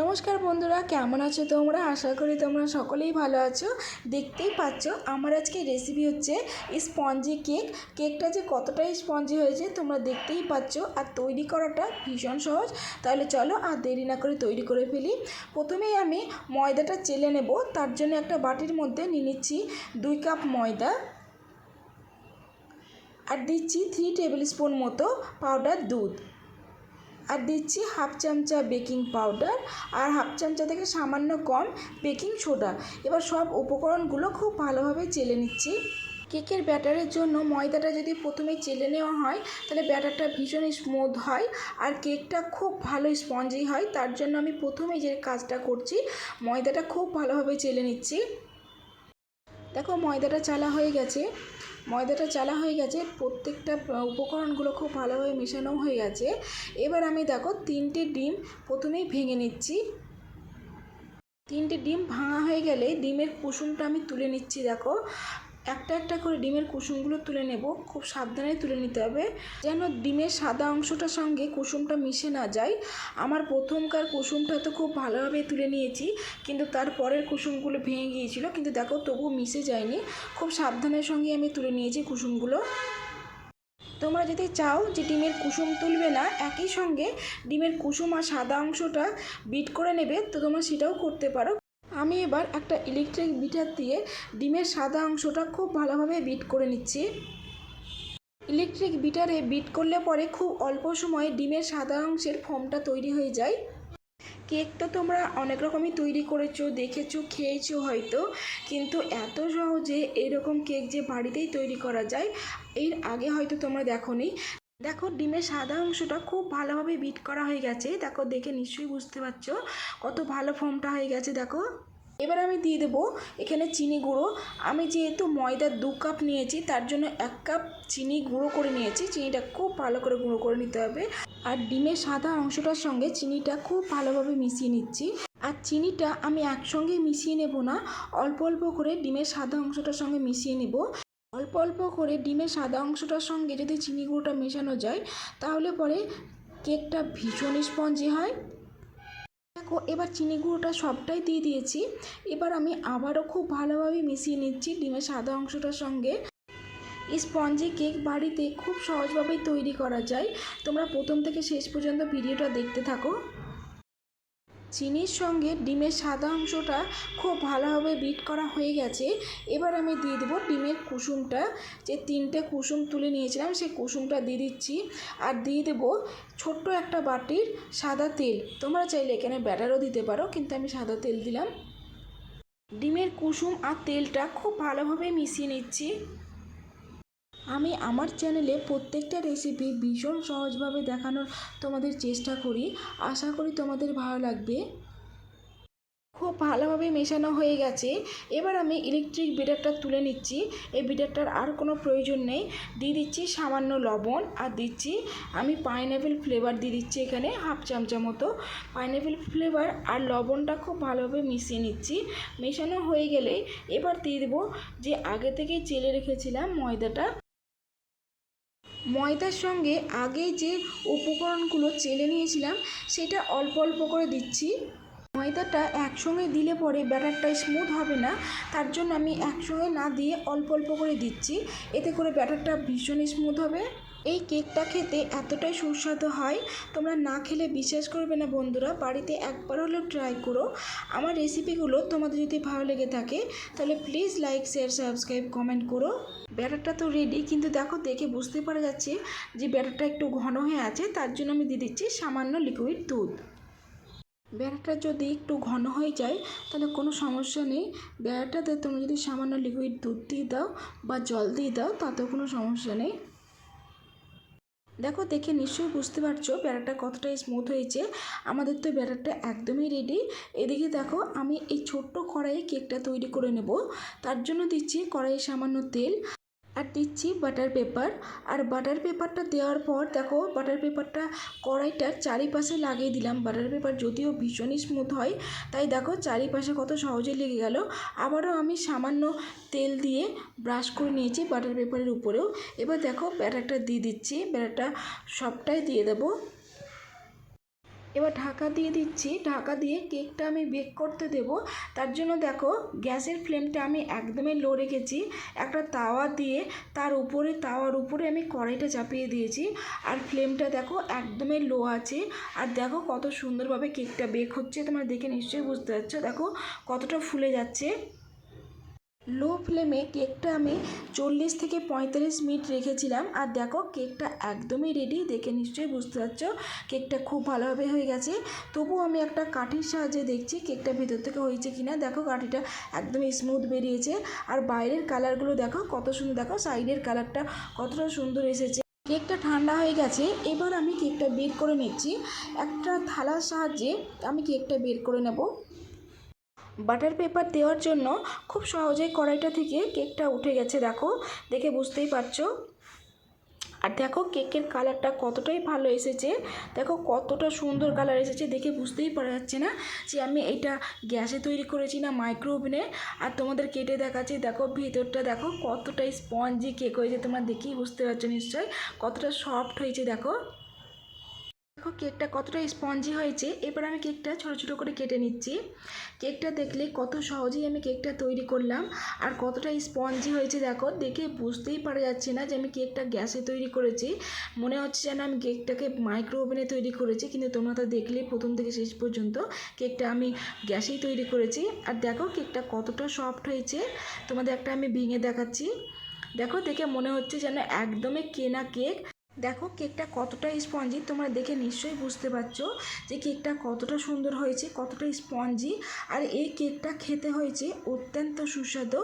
নমস্কার বন্ধুরা, কেমন আছো তোমরা? আশা করি তোমরা সকলেই ভালো আছো। দেখতেই পাচ্ছ, আমার আজকে রেসিপি হচ্ছে স্পঞ্জি কেক কেকটা যে কতটাই স্পঞ্জি হয়েছে তোমরা দেখতেই পাচ্ছ, আর তৈরি করাটা ভীষণ সহজ। তাহলে চলো আর দেরি না করে তৈরি করে ফেলি। প্রথমেই আমি ময়দাটা চেলে নেব, তার জন্য একটা বাটির মধ্যে নিয়ে নিচ্ছি দুই কাপ ময়দা। আর দিচ্ছি থ্রি টেবিল স্পুন মতো পাউডার দুধ। আর দিচ্ছি হাফ চামচা বেকিং পাউডার আর হাফ চামচা থেকে সামান্য কম বেকিং সোডা। এবার সব উপকরণগুলো খুব ভালোভাবে চেলে নিচ্ছি। কেকের ব্যাটারের জন্য ময়দাটা যদি প্রথমে চেলে নেওয়া হয়, তাহলে ব্যাটারটা ভীষণ স্মুথ হয় আর কেকটা খুব ভালো স্পঞ্জি হয়। তার জন্য আমি প্রথমেই যে কাজটা করছি, ময়দাটা খুব ভালোভাবে চেলে নিচ্ছি। দেখো ময়দাটা চালা হয়ে গেছে। ময়দাটা চালা হয়ে গেছে, প্রত্যেকটা উপকরণগুলো খুব ভালোভাবে মেশানো হয়ে গেছে। এবার আমি দেখো তিনটে ডিম প্রথমেই ভেঙে নিচ্ছি। তিনটে ডিম ভাঙা হয়ে গেলে ডিমের কুসুমটা আমি তুলে নিচ্ছি, দেখো। একটা একটা করে ডিমের কুসুমগুলো তুলে নেব। খুব সাবধানে তুলে নিতে হবে। যেন ডিমের সাদা অংশটার সঙ্গে কুসুমটা মিশে না যায়। আমার প্রথমকার কুসুমটা তো খুব ভালোভাবে তুলে নিয়েছি, কিন্তু তার পরের কুসুমগুলো ভেঙে গিয়েছিল। কিন্তু দেখো তবু মিশে যায়নি। খুব সাবধানের সঙ্গে আমি তুলে নিয়েছি কুসুমগুলো। তোমরা যদি চাও যে ডিমের কুসুম তুলবে না, একই সঙ্গে ডিমের কুসুম আর সাদা অংশটা বিট করে নেবে, তো তোমরা সেটাও করতে পারো। আমি এবার একটা ইলেকট্রিক বিটার দিয়ে ডিমের সাদা অংশটা খুব ভালোভাবে বিট করে নিচ্ছি। ইলেকট্রিক বিটারে বিট করলে পরে খুব অল্প সময়ে ডিমের সাদা অংশের ফোমটা তৈরি হয়ে যায়। কেক তো তোমরা অনেক রকমই তৈরি করেছ, দেখেছ, খেয়েছো হয়তো, কিন্তু এত সহজে এরকম কেক যে বাড়িতেই তৈরি করা যায়, এর আগে হয়তো তোমরা দেখোনি। দেখো, ডিমের সাদা অংশটা খুব ভালোভাবে বিট করা হয়ে গেছে। দেখো, দেখে নিশ্চয়ই বুঝতে পারছ কত ভালো ফর্মটা হয়ে গেছে, দেখো। এবার আমি দিয়ে দেবো এখানে চিনি গুঁড়ো। আমি যেহেতু ময়দার দু কাপ নিয়েছি, তার জন্য এক কাপ চিনি গুঁড়ো করে নিয়েছি। চিনিটা খুব ভালো করে গুঁড়ো করে নিতে হবে। আর ডিমের সাদা অংশটার সঙ্গে চিনিটা খুব ভালোভাবে মিশিয়ে নিচ্ছি। আর চিনিটা আমি একসঙ্গে মিশিয়ে নেব না, অল্প অল্প করে ডিমের সাদা অংশটার সঙ্গে মিশিয়ে নেব। অল্প অল্প করে ডিমের সাদা অংশটার সঙ্গে যদি চিনি গুঁড়োটা মেশানো যায়, তাহলে পরে কেকটা ভীষণ স্পঞ্জি হয়। দেখো, এবার চিনি গুঁড়োটা সবটাই দিয়ে দিয়েছি। এবার আমি আবারও খুব ভালোভাবে মিশিয়ে নিচ্ছি ডিমের সাদা অংশটার সঙ্গে। স্পঞ্জি কেক বাড়িতে খুব সহজভাবেই তৈরি করা যায়। তোমরা প্রথম থেকে শেষ পর্যন্ত ভিডিওটা দেখতে থাকো। চিনির সঙ্গে ডিমের সাদা অংশটা খুব ভালোভাবে বিট করা হয়ে গেছে। এবার আমি দিয়ে দেবো ডিমের কুসুমটা। যে তিনটে কুসুম তুলে নিয়েছিলাম, সেই কুসুমটা দিয়ে দিচ্ছি। আর দিয়ে দেবো ছোট্ট একটা বাটির সাদা তেল। তোমরা চাইলে এখানে ব্যাটারও দিতে পারো, কিন্তু আমি সাদা তেল দিলাম। ডিমের কুসুম আর তেলটা খুব ভালোভাবে মিশিয়ে নিচ্ছি। আমি আমার চ্যানেলে প্রত্যেকটা রেসিপি ভীষণ সহজভাবে দেখানোর তোমাদের চেষ্টা করি। আশা করি তোমাদের ভালো লাগবে। খুব ভালোভাবে মেশানো হয়ে গেছে। এবার আমি ইলেকট্রিক বিটারটা তুলে নিচ্ছি। এই বিটারটার আর কোনো প্রয়োজন নেই। দিয়ে দিচ্ছি সামান্য লবণ আর দিচ্ছি আমি পাইনঅ্যাপেল ফ্লেভার দিয়ে দিচ্ছি এখানে হাফ চামচা মতো। পাইনঅ্যাপেল ফ্লেভার আর লবণটা খুব ভালোভাবে মিশিয়ে নিচ্ছি। মেশানো হয়ে গেলে এবার দিয়ে দেবো যে আগে থেকেই চেলে রেখেছিলাম ময়দাটা। ময়দার সঙ্গে আগে যে উপকরণগুলো চেলে নিয়েছিলাম সেটা অল্প অল্প করে দিচ্ছি। ময়দাটা একসঙ্গে দিলে পরে ব্যাটারটা স্মুথ হবে না, তার জন্য আমি একসঙ্গে না দিয়ে অল্প অল্প করে দিচ্ছি। এতে করে ব্যাটারটা ভীষণ স্মুথ হবে। এই কেকটা খেতে এতটাই সুস্বাদু হয়, তোমরা না খেলে বিশ্বাস করবে না বন্ধুরা, বাড়িতে একবার হলেও ট্রাই করো। আমার রেসিপিগুলো তোমাদের যদি ভালো লেগে থাকে, তাহলে please like share subscribe comment করো। ব্যাটারটা তো রেডি কিন্তু দেখো দেখে বুঝতে পারা যাচ্ছে যে ব্যাটারটা একটু ঘন হয়ে আছে, তার জন্য আমি দিয়ে দিচ্ছি সামান্য লিকুইড দুধ। ব্যাটারটা যদি একটু ঘন হয়ে যায়, তাহলে কোনো সমস্যা নেই। বেড়াটাতে তুমি যদি সামান্য লিকুইড দুধ দিয়ে দাও বা জল দিয়ে দাও, তাতেও কোনো সমস্যা নেই। দেখো, দেখে নিশ্চয়ই বুঝতে পারছ বেড়াটা কতটা স্মুথ হয়েছে। আমাদের তো বেড়াটা একদমই রেডি এদিকে দেখো, আমি এই ছোট্ট কড়াইয়ে কেকটা তৈরি করে নেব। তার জন্য দিচ্ছি কড়াইয়ে সামান্য তেল। আর দিচ্ছি বাটার পেপার আর বাটার পেপারটা দেওয়ার পর দেখো বাটার পেপারটা কড়াইটার চারিপাশে লাগিয়ে দিলাম। বাটার পেপার যদিও ভীষণই স্মুথ হয়, তাই দেখো চারিপাশে কত সহজে লেগে গেল। আবারও আমি সামান্য তেল দিয়ে ব্রাশ করে নিয়েছি বাটার পেপারের উপরেও। এবার দেখো ব্যাটারটা দিয়ে দিচ্ছি। ব্যাটারটা সবটাই দিয়ে দেবো। এবার ঢাকা দিয়ে দিচ্ছি। ঢাকা দিয়ে কেকটা আমি বেক করতে দেব। তার জন্য দেখো, গ্যাসের ফ্লেমটা আমি একদমই লো রেখেছি। একটা তাওয়া দিয়ে তার উপরে, তাওয়ার উপরে আমি কড়াইটা চাপিয়ে দিয়েছি। আর ফ্লেমটা দেখো, একদমই লো আছে। আর দেখো কত সুন্দরভাবে কেকটা বেক হচ্ছে। তোমরা দেখে নিশ্চয়ই বুঝতে পারছ। দেখো কতটা ফুলে যাচ্ছে। লো ফ্লেমে কেকটা আমি চল্লিশ থেকে পঁয়তাল্লিশ মিনিট রেখেছিলাম। আর দেখো কেকটা একদমই রেডি দেখে নিশ্চয়ই বুঝতে পারছ। কেকটা খুব ভালোভাবে হয়ে গেছে। তবুও আমি একটা কাঠির সাহায্যে দেখছি কেকটা ভেতর থেকে হয়েছে কি না দেখো, কাঠিটা একদমই স্মুথ বেরিয়েছে। আর বাইরের কালারগুলো দেখো, কত সুন্দর। দেখো সাইডের কালারটা কতটা সুন্দর এসেছে। কেকটা ঠান্ডা হয়ে গেছে। এবার আমি কেকটা বের করে নিচ্ছি। একটা থালার সাহায্যে আমি কেকটা বের করে নেব। বাটার পেপার দেওয়ার জন্য খুব সহজেই কড়াইটা থেকে কেকটা উঠে গেছে, দেখো। দেখে বুঝতেই পারছ? আর দেখো, কেকের কালারটা কতটাই ভালো এসেছে। দেখো, কতটা সুন্দর কালার এসেছে, দেখে বুঝতেই পারা যাচ্ছে না যে আমি এটা গ্যাসে তৈরি করেছি না মাইক্রো ওভেনে আর তোমাদের কেটে দেখাচ্ছি, দেখো ভেতরটা, দেখো কতটা স্পঞ্জি কেক হয়েছে, তোমরা দেখেই বুঝতে পারছ নিশ্চয়ই। কতটা সফট হয়েছে, দেখো। দেখো কেকটা কতটা স্পঞ্জি হয়েছে। এবার আমি কেকটা ছোটো ছোটো করে কেটে নিচ্ছি। কেকটা দেখলে কত সহজেই আমি কেকটা তৈরি করলাম। আর কতটা স্পঞ্জি হয়েছে দেখো, দেখে বুঝতেই পারা যাচ্ছে না যে আমি কেকটা গ্যাসে তৈরি করেছি। মনে হচ্ছে যেন আমি কেকটাকে মাইক্রো ওভেনে তৈরি করেছি, কিন্তু তোমরা তো দেখলে প্রথম থেকে শেষ পর্যন্ত কেকটা আমি গ্যাসেই তৈরি করেছি। আর দেখো কেকটা কতটা সফট হয়েছে। তোমাদের একটা আমি ভেঙে দেখাচ্ছি। দেখো দেখে মনে হচ্ছে যেন একদমই কেনা কেক। দেখো কেকটা কতটা স্পঞ্জি, তোমরা দেখে নিশ্চয়ই বুঝতে পারছ যে কেকটা কতটা সুন্দর হয়েছে, কতটা স্পঞ্জি। আর এই কেকটা খেতে হয়েছে অত্যন্ত সুস্বাদু